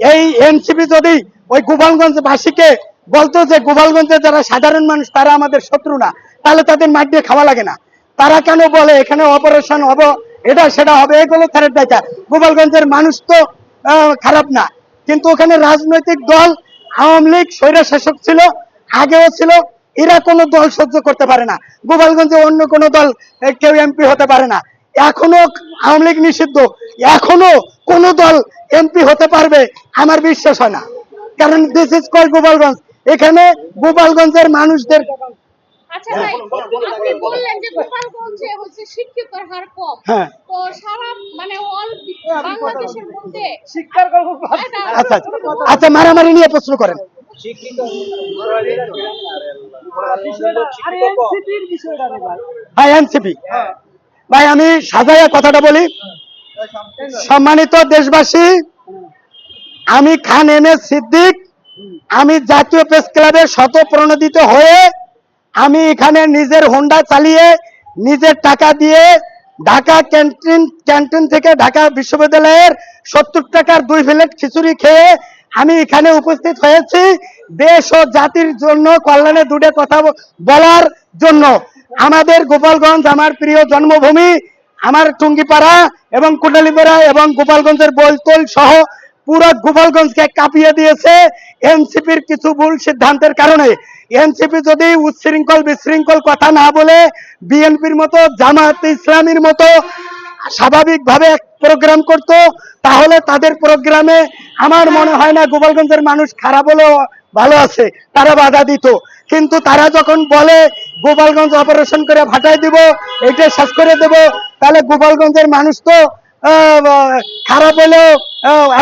এই এনসিপি যদি ওই গোপালগঞ্জ বাসীকে বলতো যে গোপালগঞ্জের যারা সাধারণ মানুষ, তারা আমাদের শত্রু না, তাহলে তাদের মাঠ দিয়ে খাওয়া লাগে না। তারা কেন বলে এখানে অপারেশন হবে, এটা সেটা হবে, এগুলো তাদের দেখা গোপালগঞ্জের মানুষ তো খারাপ না। কিন্তু ওখানে রাজনৈতিক দল, আওয়ামী লীগ স্বৈরা শাসক ছিল, আগেও ছিল, এরা কোনো দল সহ্য করতে পারে না। গোপালগঞ্জে অন্য কোনো দল কেউ এমপি হতে পারে না। এখনও আওয়ামী লীগ নিষিদ্ধ। এখনও কোন দল এমপি হতে পারবে আমার বিশ্বাস হয় না। কারণ দিস ইজ কল গোপালগঞ্জ। এখানে গোপালগঞ্জের মানুষদের আচ্ছা ভাই আপনি বললেন যে গোপালগঞ্জে হচ্ছে শিক্ষিতের হার কম। হ্যাঁ। তো সারা মানে। এটা- আচ্ছা আচ্ছা। আচ্ছা মারামারি নিয়ে প্রশ্ন করেন। আরে এনসিপির বিষয়টা রে ভাই ভাই এনসিপি ভাই, আমি সাজাইয়া কথাটা বলি। সম্মানিত দেশবাসী, আমি খান এম এস সিদ্দিক। আমি জাতীয় প্রেস ক্লাবের শত প্রণোদিত হয়ে আমি এখানে নিজের হোন্ডা চালিয়ে, নিজের টাকা দিয়ে ঢাকা ক্যান্টিন ক্যান্টিন থেকে ঢাকা বিশ্ববিদ্যালয়ের সত্তর টাকার দুই প্লেট খিচুড়ি খেয়ে আমি এখানে উপস্থিত হয়েছি। দেশ ও জাতির জন্য, কল্যাণে দুটো কথা বলার জন্য। আমাদের গোপালগঞ্জ আমার প্রিয় জন্মভূমি, আমার টুঙ্গিপাড়া এবং কুটালিপাড়া এবং গোপালগঞ্জের বৈতল সহ পুরো গোপালগঞ্জকে কাঁপিয়ে দিয়েছে এনসিপির কিছু ভুল সিদ্ধান্তের কারণে। এনসিপি যদি উচ্ছৃঙ্খল, বিশৃঙ্খল কথা না বলে বিএনপির মতো জামাত ইসলামীর মতো স্বাভাবিকভাবে প্রোগ্রাম করত, তাহলে তাদের প্রোগ্রামে আমার মনে হয় না গোপালগঞ্জের মানুষ খারাপ হলেও ভালো আছে, তারা বাধা দিত। কিন্তু তারা যখন বলে, গোপালগঞ্জ অপারেশন করে ভাটাই দিব এটা শেষ করে দেব, তাহলে গোপালগঞ্জের মানুষ তো খারাপ হলেও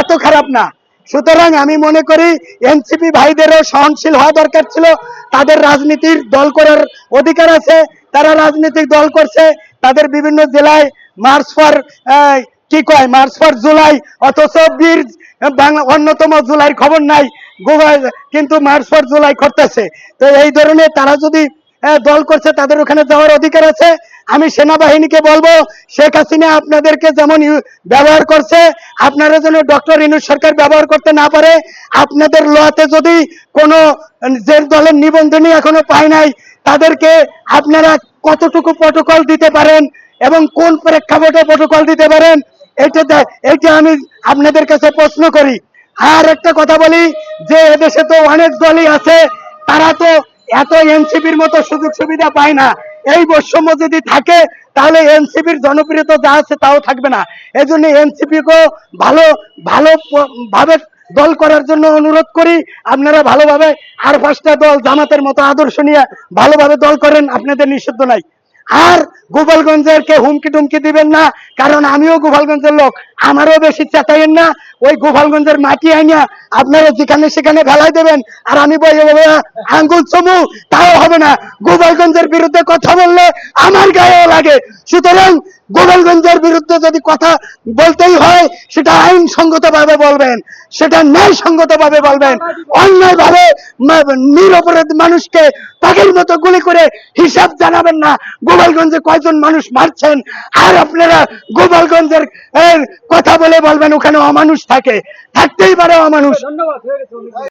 এত খারাপ না। সুতরাং আমি মনে করি, এনসিপি ভাইদেরও সহনশীল হওয়া দরকার ছিল। তাদের রাজনীতির দল করার অধিকার আছে। তারা রাজনৈতিক দল করছে। তাদের বিভিন্ন জেলায় মার্চ ফর কি কয়, মার্চ ফর জুলাই, অথচ বীর অন্যতম জুলাইয়ের খবর নাই। কিন্তু মার্চ ফর জুলাই করতেছে। তো এই ধরনের তারা যদি দল করছে, তাদের ওখানে যাওয়ার অধিকার আছে। আমি সেনাবাহিনীকে বলব, শেখ হাসিনা আপনাদেরকে যেমন ব্যবহার করছে, আপনারা যেন ডক্টর ইনুস সরকার ব্যবহার করতে না পারে, আপনাদের লোয়াতে যদি কোনো, যে দলের নিবন্ধনই এখনও পায় নাই, তাদেরকে আপনারা কতটুকু প্রটোকল দিতে পারেন এবং কোন প্রেক্ষাপটে প্রটোকল দিতে পারেন, এটা এটা আমি আপনাদের কাছে প্রশ্ন করি। আর একটা কথা বলি, যে এদেশে তো অনেক দলই আছে, তারা তো এত এনসিপির মতো সুযোগ সুবিধা পায় না। এই বৈষম্য যদি থাকে, তাহলে এনসিপির জনপ্রিয়তা যা আছে তাও থাকবে না। এই জন্য এনসিপি কেও ভালো ভালো ভাবে দল করার জন্য অনুরোধ করি, আপনারা ভালোভাবে আর পাঁচটা দল জামাতের মতো আদর্শ নিয়ে ভালোভাবে দল করেন, আপনাদের নিষিদ্ধ নাই। আর গোপালগঞ্জের কে হুমকি টুমকি দিবেন না, কারণ আমিও গোপালগঞ্জের লোক, আমারও বেশি চেতাইন না, ওই গোপালগঞ্জের মাটি আইনা আপনারা যেখানে সেখানে ফেলাই দেবেন, আর আমি আঙ্গুল চমু, তাও হবে না। গোপালগঞ্জের বিরুদ্ধে কথা বললে আমার গায়েও লাগে। সুতরাং গোপালগঞ্জের বিরুদ্ধে যদি কথা বলতেই হয়, সেটা আইনসঙ্গত ভাবে বলবেন, সেটা ন্যায়সঙ্গত ভাবে বলবেন অন্যায় ভাবে নিরপরাধ মানুষকে পাখির মতো গুলি করে হিসাব জানাবেন না। গোপালগঞ্জে কয়জন মানুষ মারছেন, আর আপনারা গোপালগঞ্জের কথা বলে বলবেন, ওখানে অমানুষ থাকে। থাকতেই পারে অমানুষ।